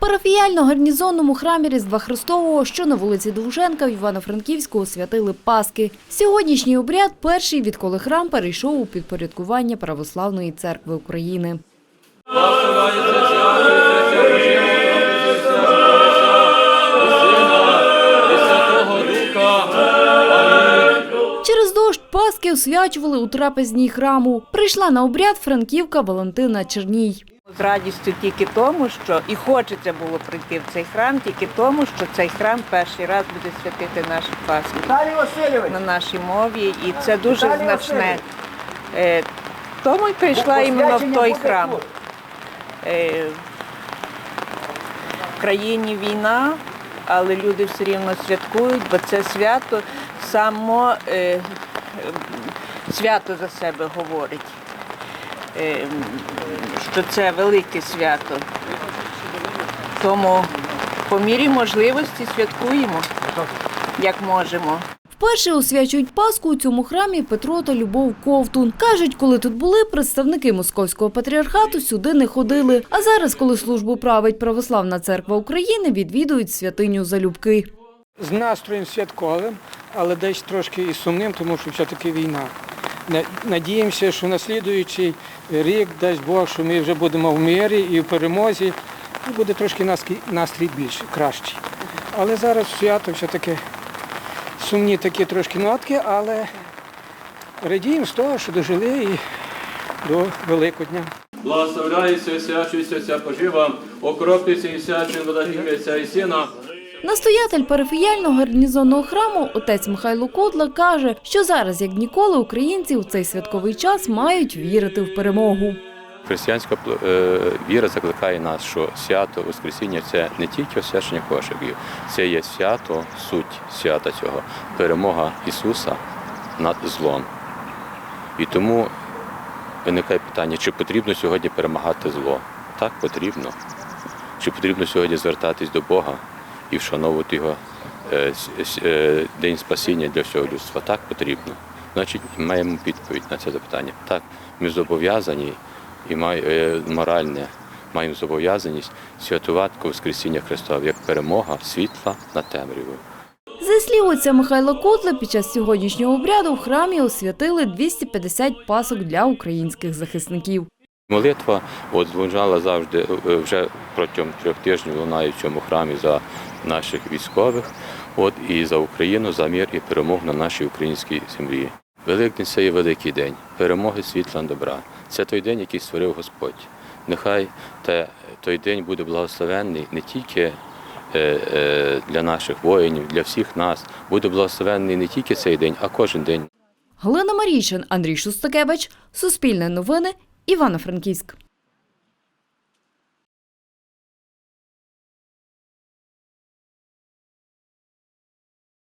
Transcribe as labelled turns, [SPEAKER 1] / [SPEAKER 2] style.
[SPEAKER 1] Парафіяльно-гарнізонному храмі Різдва Христового, що на вулиці Довженка в Івано-Франківську освятили Паски. Сьогоднішній обряд перший, відколи храм перейшов у підпорядкування Православної церкви України. Через дощ Паски освячували у трапезній храму. Прийшла на обряд франківка Валентина Черній.
[SPEAKER 2] З радістю тільки тому, що і хочеться було прийти в цей храм, тільки тому, що цей храм перший раз буде святити нашу Пасху на нашій мові, і це дуже
[SPEAKER 3] Віталій
[SPEAKER 2] значне.
[SPEAKER 3] Васильович!
[SPEAKER 2] Е, Тому й прийшла іменно в той храм. Е, В країні війна, але люди все рівно святкують, бо це свято само е, свято за себе говорить. Е, Що це велике свято. Тому по мірі можливості святкуємо, як можемо.
[SPEAKER 1] Вперше освячують Пасху у цьому храмі Петро та Любов Ковтун. Кажуть, коли тут були, представники Московського патріархату сюди не ходили. А зараз, коли службу править Православна церква України, відвідують святиню залюбки.
[SPEAKER 4] з настроєм святковим, але десь трошки і сумним, тому що все-таки війна. На- Надіємося, що на слідуючий рік, дасть Бог, що ми вже будемо в мирі і в перемозі, і буде трошки настрій, настрій більш кращий. Але зараз свято все-таки сумні такі трошки нотки, але радіємо з того, що дожили і до Великодня.
[SPEAKER 5] Благословляється, освячується ця пожива, окроплюється і ім'я і сина.
[SPEAKER 1] Настоятель парафіяльного гарнізонного храму отець Михайло Котла каже, що зараз, як ніколи, українці у цей святковий час мають вірити в перемогу.
[SPEAKER 6] Християнська е, віра закликає нас, що свято Воскресіння це не тільки освячення кошиків, це є свято, суть свята цього, перемога Ісуса над злом. І тому виникає питання, чи потрібно сьогодні перемагати зло? Так, потрібно. Чи потрібно сьогодні звертатись до Бога і вшановувати Його е, е, День спасіння для всього людства? Так, потрібно. Значить, маємо відповідь на це запитання. Так, ми зобов'язані і е, моральне, маємо зобов'язаність святувати Воскресіння Христова як перемога світла над темрявою.
[SPEAKER 1] Зі слів отця Михайла Котла, під час сьогоднішнього обряду в храмі освятили 250 пасок для українських захисників.
[SPEAKER 6] Молитва от звучала завжди вже протягом трьох тижнів лунає в цьому храмі за наших військових, от і за Україну, за мир і перемогу на нашій українській землі. Великдень це є великий день перемоги світла добра. Це той день, який створив Господь. Нехай те, той день буде благословенний не тільки е, е, для наших воїнів, для всіх нас. Буде благословенний не тільки цей день, а кожен день.
[SPEAKER 1] Галина Марійчин, Андрій Шустакевич, Суспільне новини, Івано-Франківськ.